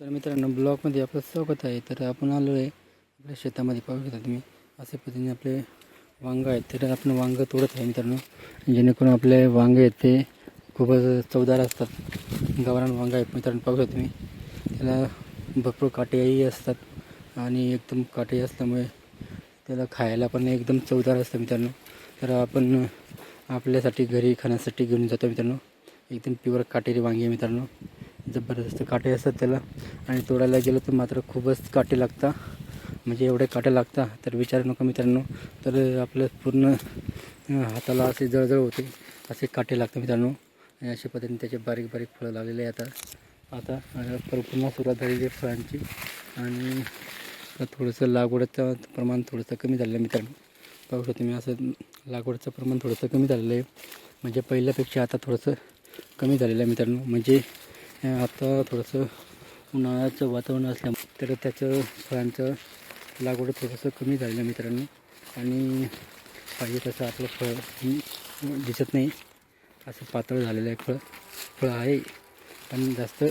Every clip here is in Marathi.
तर मित्रांनो ब्लॉगमध्ये आपलं स्वागत आहे. तर आपण आलो आहे आपल्या शेतामध्ये. पाहू शकता तुम्ही अशा पद्धतीने आपले वांग आहेत. तर आपण वांग तोडत आहे मित्रांनो. जेणेकरून आपले वांग आहेत ते खूपच चवदार असतात. गावरान वांग आहेत मित्रांनो पाहू शकता तुम्ही. त्याला भरपूर काटेही असतात आणि एकदम काटे असल्यामुळे त्याला खायला पण एकदम चवदार असतं मित्रांनो. तर आपण आपल्यासाठी घरी खाण्यासाठी घेऊन जातो मित्रांनो. एकदम प्युअर काटेरी वांगी आहे मित्रांनो. जबरदस्त काटे असतात त्याला. आणि तोडायला गेलं तर मात्र खूपच काटे लागतात म्हणजे एवढे काटे लागतात तर विचार नका मित्रांनो. तर आपलं पूर्ण हाताला असे जळजळ होते असे काटे लागतात मित्रांनो. आणि अशा पद्धतीने त्याचे बारीक बारीक फळं लागलेले आहे आता. आता अं, पूर्ण सुरुवात झालेली आहे फळांची. आणि थोडंसं लागवडचं प्रमाण थोडंसं कमी झालेलं आहे मित्रांनो. पाहू शकतो मी असं लागवडचं प्रमाण थोडंसं कमी झालेलं आहे. म्हणजे पहिल्यापेक्षा आता थोडंसं कमी झालेलं आहे मित्रांनो. म्हणजे आता थोडंसं उन्हाळ्याचं वातावरण असल्यामुळे तर त्याचं फळांचं लागवड थोडंसं कमी झालेलं आहे मित्रांनो. आणि पाहिजे तसं आपलं फळ दिसत नाही. असं पातळ झालेलं आहे फळ. फळ आहे पण जास्त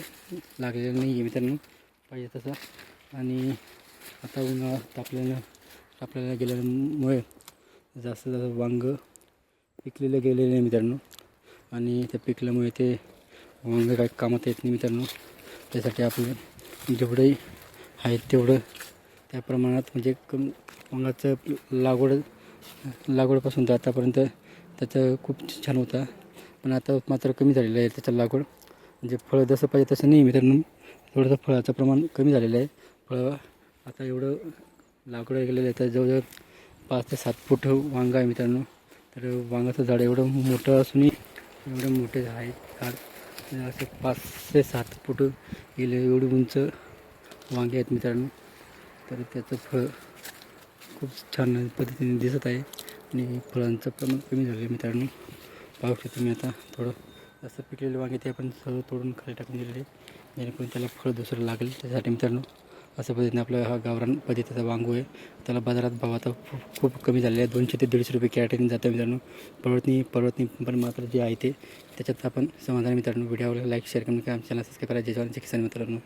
लागलेलं नाही आहे मित्रांनो. पाहिजे तसं. आणि आता उन्हाळा तापल्यानं तापल्याला गेल्यामुळे जास्त जास्त वांग पिकलेलं गेलेलं आहे मित्रांनो. आणि त्या पिकल्यामुळे ते म्हणजे काही कामात येत नाही मित्रांनो. त्यासाठी आपलं जेवढंही आहे तेवढं त्या प्रमाणात म्हणजे कम वांगाचं लागवड लागवडपासून तर आतापर्यंत त्याचं खूप छान होता. पण आता मात्र कमी झालेलं आहे त्याचं लागवड. म्हणजे फळं जसं पाहिजे तसं नाही मित्रांनो. थोडंसं फळाचं प्रमाण कमी झालेलं आहे. फळं आता एवढं लागवड गेलेलं आहे. तर जवळजवळ पाच ते सात फूट वांगा आहे मित्रांनो. तर वांगाचं झाड एवढं मोठं असूनही एवढं मोठे आहे झाड असे पाच ते सात फूट गेले एवढी उंच वांगे आहेत मित्रांनो. तर त्याचं फळ खूप छान पद्धतीने दिसत आहे आणि फळांचं प्रमाण कमी झालं आहे मित्रांनो. पाहू शकतो मी आता थोडं जास्त पिकलेले वांगे ते आपण सर्व तोडून खाली टाकून दिलेले जेणेकरून त्याला फळ दुसरं लागेल त्यासाठी मित्रांनो. अशा पद्धतीने आपला हा गावरान पद्धतीचा वांगू आहे. त्याला बाजारात भाव आता खूप खूप कमी झालेला आहे दोनशे ते दीडशे रुपये कॅरेटीने जातं हो मित्रांनो. परवतनी परवतनी पण मात्र जे आहे ते त्याच्यात आपण समाधान मित्रांनो. व्हिडिओला लाईक शेअर करून काय चॅनल सबस्क्राईब करा. जय जवान जय किसान मित्रांनो.